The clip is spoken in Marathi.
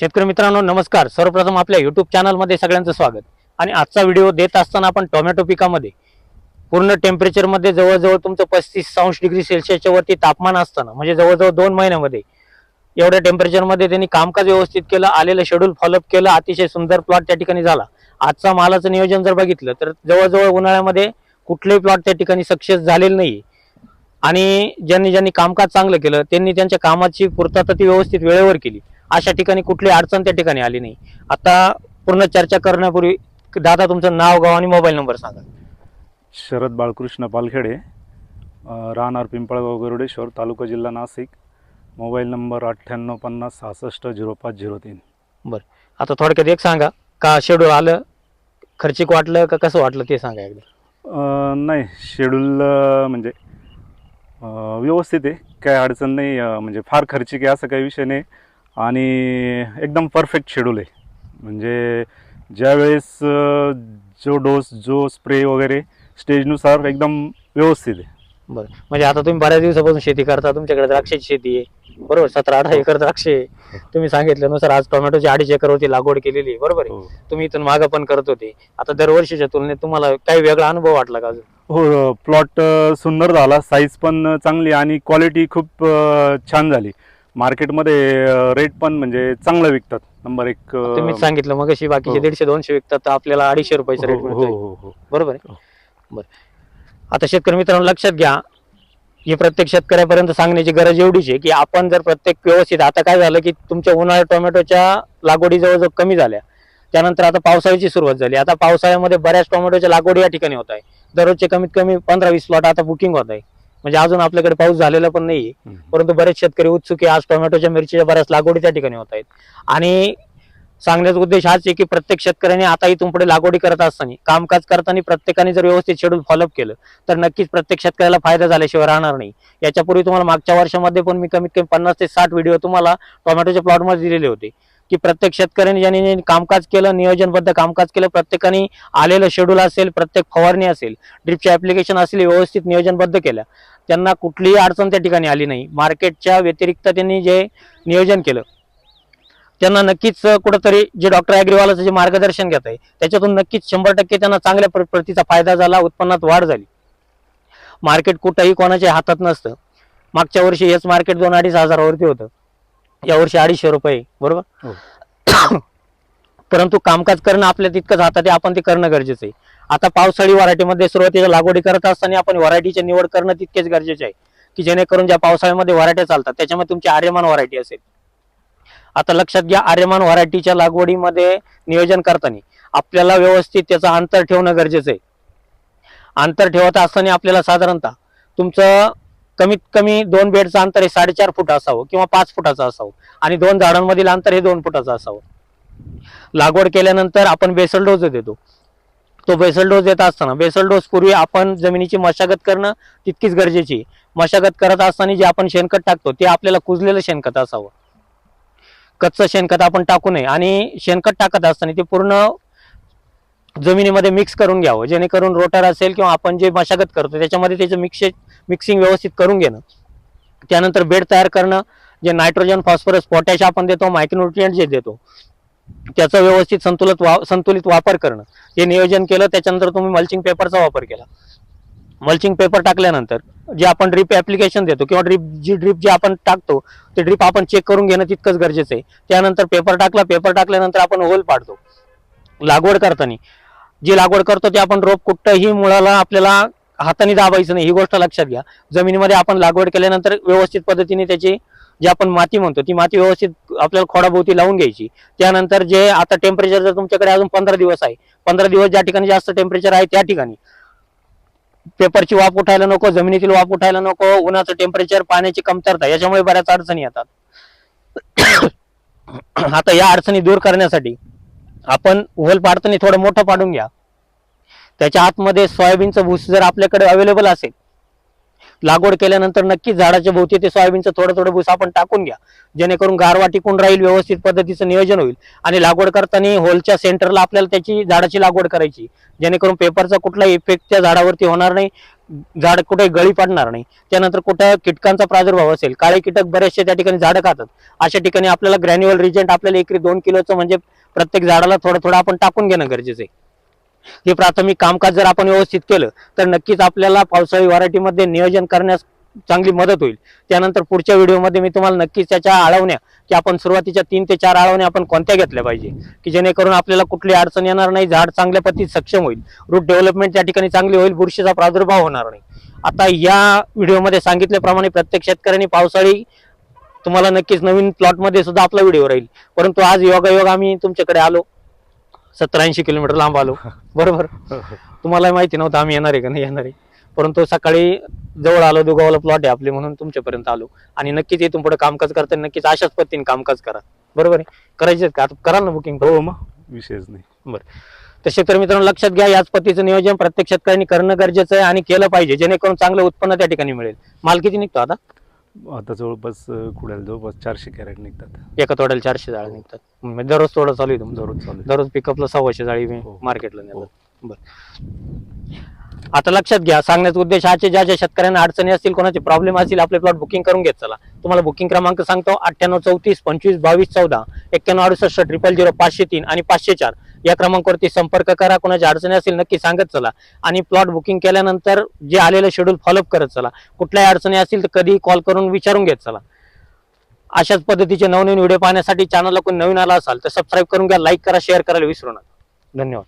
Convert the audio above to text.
शेतकरी मित्रांनो नमस्कार. सर्वप्रथम आपल्या युट्यूब चॅनलमध्ये सगळ्यांचं स्वागत. आणि आजचा व्हिडिओ देत असताना आपण टोमॅटो पिकामध्ये पूर्ण टेम्परेचरमध्ये जवळजवळ तुमचं पस्तीस अंश डिग्री सेल्सिअसच्या वरती तापमान असताना म्हणजे जवळजवळ दोन महिन्यामध्ये एवढ्या टेम्परेचरमध्ये त्यांनी कामकाज व्यवस्थित केलं आलेलं शेड्यूल फॉलोअप केलं अतिशय सुंदर प्लॉट त्या ठिकाणी झाला. आजचा मालाचं नियोजन जर बघितलं तर जवळजवळ उन्हाळ्यामध्ये कुठलेही प्लॉट त्या ठिकाणी सक्सेस झालेलं नाही आणि ज्यांनी ज्यांनी कामकाज चांगलं केलं त्यांनी त्यांच्या कामाची पूर्तता ती व्यवस्थित वेळेवर केली. अशा ठिकाणी कुठली अडचण त्या ठिकाणी आली नाही. आता पूर्ण चर्चा करण्यापूर्वी दादा तुमचं नाव गाव आणि मोबाईल नंबर सांगा. शरद बाळकृष्ण पालखेडे राहणार पिंपळगाव गरुडेश्वर तालुका जिल्हा नाशिक. मोबाईल नंबर अठ्ठ्याण्णव पन्नास सहासष्ट झिरो पाच झिरो तीन. आता थोडक्यात एक सांगा का शेड्यूल आलं खर्चिक वाटलं का कसं वाटलं ते सांगा एकदा. नाही शेड्यूल म्हणजे व्यवस्थित आहे. काय अडचण नाही म्हणजे फार खर्चिक आहे असं काही विषय नाही. आणि एकदम परफेक्ट शेड्यूल आहे. म्हणजे ज्यावेळेस जो डोस जो स्प्रे वगैरे स्टेजनुसार एकदम व्यवस्थित आहे. बरं. म्हणजे आता तुम्ही बऱ्याच दिवसापासून शेती करता तुमच्याकडे द्राक्षाची शेती आहे. बरोबर सतरा अठरा एकर द्राक्ष आहे. तुम्ही सांगितल्यानुसार आज टोमॅटोची अडीच एकरवरती लागवड केलेली आहे. बरोबर आहे? हो. तुम्ही इथून मागं पण करत होते. आता दरवर्षीच्या तुलनेत तुम्हाला काही वेगळा अनुभव वाटला का अजून? हो प्लॉट सुंदर झाला. साईज पण चांगली आणि क्वालिटी खूप छान झाली. मार्केटमध्ये रेट पण म्हणजे चांगलं विकतात. नंबर एक तुम्ही सांगितलं मग अशी बाकीचे हो. दीडशे दोनशे विकतात तर आपल्याला अडीचशे रुपयाचा रेट हो, मिळतो हो, हो. बरोबर आहे. बरं. आता शेतकरी मित्रांनो लक्षात घ्या हे प्रत्येक शेतकऱ्यापर्यंत सांगण्याची गरज एवढीच आहे की आपण जर प्रत्येक व्यवस्थित आता काय झालं की तुमच्या उन्हाळ्यात टोमॅटोच्या लागवडी जवळजवळ कमी झाल्या. त्यानंतर आता पावसाळ्याची सुरुवात झाली. आता पावसाळ्यामध्ये बऱ्याच टोमॅटोच्या लागवडी या ठिकाणी होत आहे. दररोजचे कमीत कमी पंधरा वीस प्लॉट आता बुकिंग होत आहे. म्हणजे अजून आपल्याकडे पाऊस झालेला पण हम्म. परंतु बरेच शेतकरी उत्सुक आहे आज टोमॅटोच्या मिरचीच्या बऱ्याच लागवडी त्या ठिकाणी होत आहेत. आणि सांगण्याचा उद्देश हाच आहे की प्रत्येक शेतकऱ्याने आता इथून पुढे लागवडी करत असताना कामकाज करताना प्रत्येकाने जर व्यवस्थित शेड्यूल फॉलोअप केलं तर नक्कीच प्रत्येक शेतकऱ्याला फायदा झाल्याशिवाय राहणार नाही. याच्यापूर्वी तुम्हाला मागच्या वर्षामध्ये पण मी कमीत कमी पन्नास ते साठ व्हिडिओ तुम्हाला टोमॅटोच्या प्लॉटमध्ये दिलेले होते. की प्रत्येक शेतकऱ्याने ज्यांनी कामकाज केलं नियोजनबद्ध कामकाज केलं प्रत्येकाने आलेलं शेड्यूल असेल प्रत्येक फवारणी असेल ड्रिपचे ऍप्लिकेशन असेल व्यवस्थित नियोजनबद्ध केलं. त्यांना कुठलीही अडचण त्या ठिकाणी आली नाही. मार्केटच्या व्यतिरिक्त त्यांनी जे नियोजन केलं त्यांना नक्कीच कुठंतरी जे डॉक्टर अॅग्रीवालाचं जे मार्गदर्शन घेत आहे त्याच्यातून नक्कीच शंभर टक्के त्यांना चांगल्या प्र- प्रतीचा फायदा झाला उत्पन्नात वाढ झाली. मार्केट कुठंही कोणाच्या हातात नसतं. मागच्या वर्षी हेच मार्केट दोन अडीच हजारावरती होतं. यावर्षी अडीचशे रुपये बरोबर? हो. परंतु कामकाज करणं आपल्या तितकंच हातात आहे आपण ते करणं गरजेचं आहे. आता पावसाळी व्हरायटीमध्ये सुरुवातीला लागवडी करत असताना आपण व्हरायटीची निवड करणं तितकेच गरजेचे आहे की जेणेकरून ज्या पावसाळ्यामध्ये व्हरायट्या चालतात त्याच्यामध्ये तुमची आर्यमान व्हरायटी असेल. आता लक्षात घ्या आर्यमान व्हरायटीच्या लागवडीमध्ये नियोजन करताना आपल्याला व्यवस्थित त्याचं अंतर ठेवणं गरजेचं आहे. अंतर ठेवत असताना आपल्याला साधारणतः तुमचं कमीत कमी दोन बेडचं अंतर हे साडेचार फूट असावं किंवा पाच फुटाचं असावं. आणि दोन झाडांमधील अंतर हे दोन फुटाचं असावं. लागवड केल्यानंतर आपण बेसल डोस देतो. तो बेसल डोस देत असताना बेसल डोस पूर्वी आपण जमिनीची मशागत करणं तितकीच गरजेची मशागत करत असताना जे आपण शेणखत टाकतो ते आपल्याला कुजलेलं शेणखत असावं. कच्चं शेणखत आपण टाकू नये. आणि शेणखत टाकत असताना ते पूर्ण जमिनीमध्ये मिक्स करून घ्यावं. जेणेकरून रोटर असेल किंवा आपण जे मशागत करतो त्याच्यामध्ये त्याचं मिक्स मिक्सिंग व्यवस्थित करून घेणं. त्यानंतर बेड तयार करणं जे नायट्रोजन फॉस्फरस पोटॅश आपण देतो मायक्रोन्युट्रियंट जे देतो त्याचा व्यवस्थित संतुलित वा संतुलित वापर करणं. हे नियोजन केलं त्याच्यानंतर तुम्ही मल्चिंग पेपरचा वापर केला. मल्चिंग पेपर टाकल्यानंतर जे आपण ड्रीप ऍप्लिकेशन देतो किंवा ड्रीप जी ड्रीप जे आपण टाकतो ते ड्रीप आपण चेक करून घेणं तितकंच गरजेचं आहे. त्यानंतर पेपर टाकला पेपर टाकल्यानंतर आपण होल पाडतो. लागवड करताना. जी लागवड करतो ते आपण रोप कुठंही मुळाला आपल्याला हाताने दाबायचं नाही ही गोष्ट लक्षात घ्या. जमिनीमध्ये आपण लागवड केल्यानंतर व्यवस्थित पद्धतीने त्याची जी आपण माती म्हणतो ती माती व्यवस्थित आपल्याला खोडाभोवती लावून घ्यायची. त्यानंतर जे आता टेम्परेचर जर तुमच्याकडे अजून पंधरा दिवस आहे पंधरा दिवस ज्या ठिकाणी जास्त टेम्परेचर आहे त्या ठिकाणी. पेपरची वाफ उठायला नको जमिनीतील वाफ उठायला नको उन्हाचं टेम्परेचर पाण्याची कमतरता याच्यामुळे बऱ्याच अडचणी येतात. आता या अडचणी दूर करण्यासाठी आपण होल पाडताना थोडं मोठं पाडून घ्या. त्याच्या आतमध्ये सोयाबीनचं भूस जर आपल्याकडे अवेलेबल असेल लागवड केल्यानंतर नक्कीच झाडाच्या भोवती ते सोयाबीनचं थोडं थोडं भूस आपण टाकून घ्या. जेणेकरून गारवा टिकून राहील व्यवस्थित पद्धतीचं नियोजन होईल. आणि लागवड करताना होलच्या सेंटरला आपल्याला त्याची झाडाची लागवड करायची. जेणेकरून पेपरचा कुठलाही इफेक्ट त्या झाडावरती होणार नाही झाड कुठे गळी पडणार नाही. त्यानंतर कुठं कीटकांचा प्रादुर्भाव असेल काळे कीटक बरेचसे त्या ठिकाणी झाडं खातात. अशा ठिकाणी आपल्याला ग्रॅन्युअल रिजंट आपल्याला एकरी दोन किलोचं म्हणजे प्रत्येक झाडाला थोडं थोडं आपण टाकून घेणं गरजेचं आहे. हे प्राथमिक कामकाज जर आपण व्यवस्थित केलं तर नक्कीच आपल्याला पावसाळी व्हरायटीमध्ये नियोजन करण्यास चांगली मदत होईल. त्यानंतर पुढच्या व्हिडिओमध्ये मी तुम्हाला नक्कीच त्याच्या आळवण्या की आपण सुरुवातीच्या तीन ते चार आळवण्या आपण कोणत्या घेतल्या पाहिजे की जेणेकरून आपल्याला कुठली अडचण येणार नाही झाड चांगल्या पद्धतीत सक्षम होईल रूट डेव्हलपमेंट त्या ठिकाणी चांगली होईल बुरशीचा प्रादुर्भाव होणार नाही. आता या व्हिडिओमध्ये सांगितल्याप्रमाणे प्रत्येक शेतकऱ्यांनी पावसाळी तुम्हाला नक्कीच नवीन प्लॉटमध्ये सुद्धा आपला व्हिडिओ राहील. परंतु आज योगायोग आम्ही तुमच्याकडे आलो. सत्तर ऐंशी किलोमीटर लांब आलो. बरोबर. तुम्हाला माहिती नव्हतं आम्ही येणार आहे का नाही येणार आहे. परंतु सकाळी जवळ आलो दुगावला प्लॉट आहे आपले म्हणून तुमच्यापर्यंत आलो. आणि नक्कीच इथून पुढे कामकाज करताना नक्कीच अशाच पद्धतीने कामकाज करा. बरोबर आहे? करायचे का? आता करा ना बुकिंग हो मग. विषयच नाही. तर शेतकरी मित्रांनो लक्षात घ्या याच पद्धतीचं नियोजन प्रत्येक शेतकऱ्यांनी करणं गरजेचं आहे आणि केलं पाहिजे जेणेकरून चांगलं उत्पन्न त्या ठिकाणी मिळेल. माल किती निघतो आता? आता जवळपास अं, कुडाला जवळपास चारशे कॅरेट निघतात. एका तोड्याला चारशे जाळी निघतात. म्हणजे दररोज थोडं चालू आहे तुमचं? दररोज चालू आहे. दररोज पिकअपला सव्वाशे जाळी हो. मार्केटला नेतात. बर. आता लक्षात घ्या सांगण्याचा उद्देश हाचे ज्या ज्या शेतकऱ्यांना अडचणी असतील कोणाचे प्रॉब्लेम असतील आपले प्लॉट बुकिंग करून घेत चला. तुम्हाला बुकिंग क्रमांक सांगतो अठ्ठ्याण्णव चौतीस पंचवीस बावीस चौदा एक्क्याण्णव अडुसष्ट ट्रिपल झिरो पाचशे तीन आणि पाचशे चार. या क्रमांकावरती संपर्क करा. कोणाच्या अडचणी असतील नक्की सांगत चला. आणि प्लॉट बुकिंग केल्यानंतर जे आलेलं शेड्यूल फॉलोअप करत चला. कुठल्याही अडचणी असतील तर कधीही कॉल करून विचारून घेत चला. अशाच पद्धतीचे नवनवीन व्हिडिओ पाहण्यासाठी चॅनलला कोणी नवीन आला असाल तर सबस्क्राईब करून घ्या लाईक करा शेअर करायला विसरू नका. धन्यवाद.